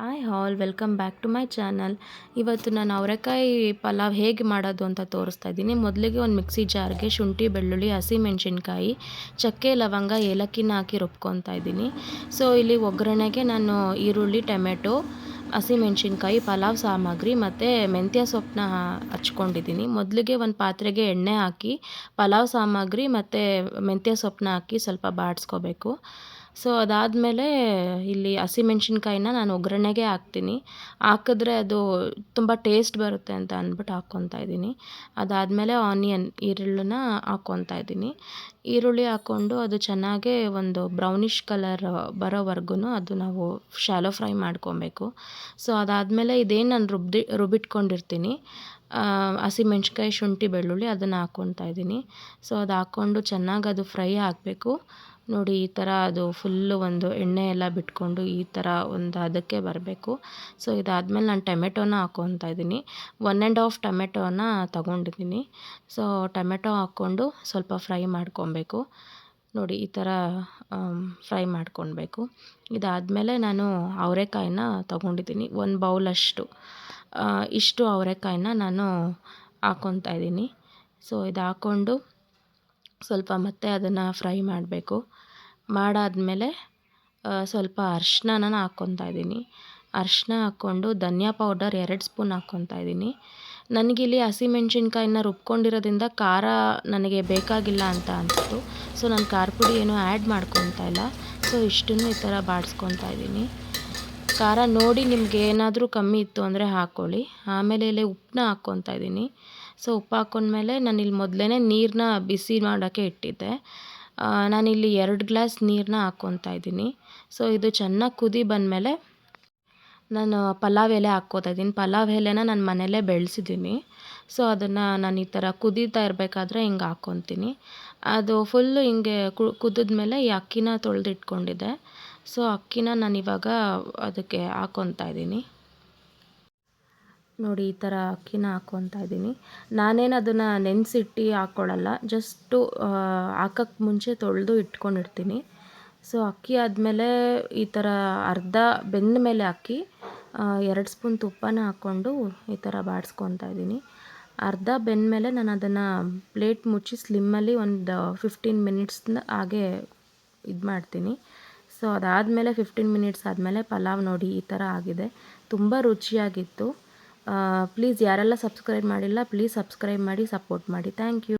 Hi all welcome back to my channel ಇವತ್ತು ನಾನು ಅವರೆಕಾಯಿ ಪಲಾವ್ ಹೇಗೆ ಮಾಡೋದು ಅಂತ ತೋರಿಸ್ತಾ ಇದ್ದೀನಿ. ಮೊದಲಿಗೆ ಒಂದು ಮಿಕ್ಸಿ ಜಾರ್ಗೆ ಶುಂಠಿ, ಬೆಳ್ಳುಳ್ಳಿ ಹಸಿಮೆಣ್ಸಿನ್ಕಾಯಿ ಚಕ್ಕೆ, ಲವಂಗ, ಏಲಕ್ಕಿನ ಹಾಕಿ ರುಬ್ಕೊತಾ ಇದ್ದೀನಿ. ಸೊ ಇಲ್ಲಿ ಒಗ್ಗರಣೆಗೆ ನಾನು ಈರುಳ್ಳಿ, ಟೊಮೆಟೊ ಹಸಿಮೆಣ್ಸಿನ್ಕಾಯಿ ಪಲಾವ್ ಸಾಮಗ್ರಿ ಮತ್ತು ಮೆಂತ್ಯ ಸೊಪ್ಪನ್ನ ಹಚ್ಕೊಂಡಿದ್ದೀನಿ. ಮೊದಲಿಗೆ ಒಂದು ಪಾತ್ರೆಗೆ ಎಣ್ಣೆ ಹಾಕಿ, ಪಲಾವ್ ಸಾಮಗ್ರಿ ಮತ್ತು ಮೆಂತ್ಯ ಸೊಪ್ಪನ್ನ ಹಾಕಿ ಸ್ವಲ್ಪ ಬಾಡಿಸ್ಕೋಬೇಕು. ಸೊ ಅದಾದಮೇಲೆ ಇಲ್ಲಿ ಹಸಿಮೆಣ್ಸಿನ್ಕಾಯಿನ ನಾನು ಒಗ್ಗರಣೆಗೆ ಹಾಕ್ತೀನಿ. ಹಾಕಿದ್ರೆ ಅದು ತುಂಬ ಟೇಸ್ಟ್ ಬರುತ್ತೆ ಅಂತ ಅಂದ್ಬಿಟ್ಟು ಹಾಕ್ಕೊತಾ ಇದ್ದೀನಿ. ಅದಾದಮೇಲೆ ಆನಿಯನ್ ಈರುಳ್ಳನ್ನ ಹಾಕ್ಕೊತಾ ಇದ್ದೀನಿ. ಈರುಳ್ಳಿ ಹಾಕ್ಕೊಂಡು ಅದು ಚೆನ್ನಾಗೇ ಒಂದು ಬ್ರೌನಿಷ್ ಕಲರ್ ಬರೋವರೆಗೂ ಅದು ನಾವು ಶಾಲೋ ಫ್ರೈ ಮಾಡ್ಕೊಬೇಕು. ಸೊ ಅದಾದಮೇಲೆ ಇದೇನು ನಾನು ರುಬ್ಬಿ ರುಬ್ಬಿಟ್ಕೊಂಡಿರ್ತೀನಿ. ಹಸಿಮೆಣ್ಸಿನ್ಕಾಯಿ ಶುಂಠಿ, ಬೆಳ್ಳುಳ್ಳಿ ಅದನ್ನು ಹಾಕ್ಕೊತಾ ಇದ್ದೀನಿ. ಸೊ ಅದು ಹಾಕ್ಕೊಂಡು ಚೆನ್ನಾಗಿ ಅದು ಫ್ರೈ ಆಗಬೇಕು ನೋಡಿ, ಈ ಥರ ಅದು ಫುಲ್ಲು ಒಂದು ಎಣ್ಣೆ ಎಲ್ಲ ಬಿಟ್ಕೊಂಡು ಈ ಥರ ಒಂದು ಅದಕ್ಕೆ ಬರಬೇಕು. ಸೊ ಇದಾದಮೇಲೆ ನಾನು ಟೊಮೆಟೊನ ಹಾಕ್ಕೊತಾ ಇದ್ದೀನಿ. ಒನ್ ಆ್ಯಂಡ್ ಆಫ್ ಟೊಮೆಟೊನ ತಗೊಂಡಿದ್ದೀನಿ. ಸೊ ಟೊಮೆಟೊ ಹಾಕ್ಕೊಂಡು ಸ್ವಲ್ಪ ಫ್ರೈ ಮಾಡ್ಕೊಬೇಕು. ನೋಡಿ, ಈ ಥರ ಫ್ರೈ ಮಾಡ್ಕೊಳ್ಬೇಕು ಇದಾದಮೇಲೆ ನಾನು ಅವರೆಕಾಯಿನ ತೊಗೊಂಡಿದ್ದೀನಿ. ಒಂದು ಬೌಲಷ್ಟು ಇಷ್ಟು ಅವರೆಕಾಯಿನ ನಾನು ಹಾಕ್ಕೊತಾ ಇದ್ದೀನಿ. ಸೊ ಇದು ಹಾಕ್ಕೊಂಡು ಸ್ವಲ್ಪ ಮತ್ತೆ ಅದನ್ನು ಫ್ರೈ ಮಾಡಬೇಕು. ಮಾಡಾದಮೇಲೆ ಸ್ವಲ್ಪ ಅರ್ಶಿಣನ ಹಾಕ್ಕೊತಾ ಇದ್ದೀನಿ. ಅರ್ಶಿಣ ಹಾಕ್ಕೊಂಡು ಧನಿಯಾ ಪೌಡರ್ ಎರಡು ಸ್ಪೂನ್ ಹಾಕ್ಕೊತಾ ಇದ್ದೀನಿ. ನನಗಿಲ್ಲಿ ಹಸಿಮೆಣ್ಸಿನ್ಕಾಯಿನ ರುಬ್ಕೊಂಡಿರೋದ್ರಿಂದ ಖಾರ ನನಗೆ ಬೇಕಾಗಿಲ್ಲ ಅಂತ ಅನಿಸ್ತು. ಸೊ ನಾನು ಖಾರ ಪುಡಿ ಏನೂ ಆ್ಯಡ್ ಮಾಡ್ಕೊತಾ ಇಲ್ಲ. ಸೊ ಇಷ್ಟನ್ನು ಈ ಥರ ಬಾಡಿಸ್ಕೊತಾ ಇದ್ದೀನಿ. ಖಾರ ನೋಡಿ ನಿಮಗೆ ಏನಾದರೂ ಕಮ್ಮಿ ಇತ್ತು ಅಂದರೆ ಹಾಕ್ಕೊಳ್ಳಿ. ಆಮೇಲೆ ಇಲ್ಲಿ ಉಪ್ಪನ್ನ ಹಾಕ್ಕೊತಾ ಇದ್ದೀನಿ. ಸೊ ಉಪ್ಪು ಹಾಕ್ಕೊಂಡ್ಮೇಲೆ ನಾನಿಲ್ಲಿ ಮೊದಲೇ ನೀರನ್ನ ಬಿಸಿ ಮಾಡೋಕ್ಕೆ ಇಟ್ಟಿದ್ದೆ. ನಾನಿಲ್ಲಿ ಎರಡು ಗ್ಲಾಸ್ ನೀರನ್ನ ಹಾಕ್ಕೊತಾ ಇದ್ದೀನಿ. ಸೊ ಇದು ಚೆನ್ನಾಗಿ ಕುದಿ ಬಂದಮೇಲೆ ನಾನು ಪಲಾವ್ ಎಲೆ ಹಾಕ್ಕೋತಾ ಇದ್ದೀನಿ. ಪಲಾವ್ ಎಲೆನ ನಾನು ಮನೆಯಲ್ಲೇ ಬೆಳೆಸಿದ್ದೀನಿ. ಸೊ ಅದನ್ನು ನಾನು ಈ ಥರ ಕುದೀತಾ ಇರಬೇಕಾದ್ರೆ ಹಿಂಗೆ ಹಾಕ್ಕೊತೀನಿ ಅದು ಫುಲ್ಲು ಹಿಂಗೆ ಕುದಿದ್ಮೇಲೆ ಈ ಅಕ್ಕಿನ ತೊಳೆದಿಟ್ಕೊಂಡಿದ್ದೆ. ಸೊ ಅಕ್ಕಿನ ನಾನು ಇವಾಗ ಅದಕ್ಕೆ ಹಾಕ್ಕೊತಾ ಇದ್ದೀನಿ. ನೋಡಿ, ಈ ಥರ ಅಕ್ಕಿನ ಹಾಕ್ಕೊತಾ ಇದ್ದೀನಿ. ನಾನೇನು ಅದನ್ನು ನೆನೆಸಿಟ್ಟು ಹಾಕ್ಕೊಳ್ಳಲ್ಲ ಜಸ್ಟು ಹಾಕಕ್ಕೆ ಮುಂಚೆ ತೊಳೆದು ಇಟ್ಕೊಂಡಿರ್ತೀನಿ. ಸೊ ಅಕ್ಕಿ ಆದಮೇಲೆ ಈ ಥರ ಅರ್ಧ ಬೆಂದ ಮೇಲೆ ಅಕ್ಕಿ ಎರಡು ಸ್ಪೂನ್ ತುಪ್ಪನ ಹಾಕ್ಕೊಂಡು ಈ ಥರ ಬಾಡಿಸ್ಕೊತಾ ಇದ್ದೀನಿ. ಅರ್ಧ ಬೆಂದಮೇಲೆ ನಾನು ಅದನ್ನು ಪ್ಲೇಟ್ ಮುಚ್ಚಿ ಸ್ಲಿಮ್ಮಲ್ಲಿ ಒಂದು ಫಿಫ್ಟೀನ್ ಮಿನಿಟ್ಸ್ನ ಹಾಗೆ ಇದು ಮಾಡ್ತೀನಿ. ಸೊ, ಅದಾದಮೇಲೆ ಫಿಫ್ಟೀನ್ ಮಿನಿಟ್ಸ್ ಆದಮೇಲೆ ಪಲಾವ್ ನೋಡಿ ಈ ಥರ ಆಗಿದೆ. ತುಂಬ ರುಚಿಯಾಗಿತ್ತು. ಪ್ಲೀಸ್ ಯಾರೆಲ್ಲ ಸಬ್ಸ್ಕ್ರೈಬ್ ಮಾಡಿಲ್ಲ, ಪ್ಲೀಸ್ ಸಬ್ಸ್ಕ್ರೈಬ್ ಮಾಡಿ, ಸಪೋರ್ಟ್ ಮಾಡಿ. Thank you.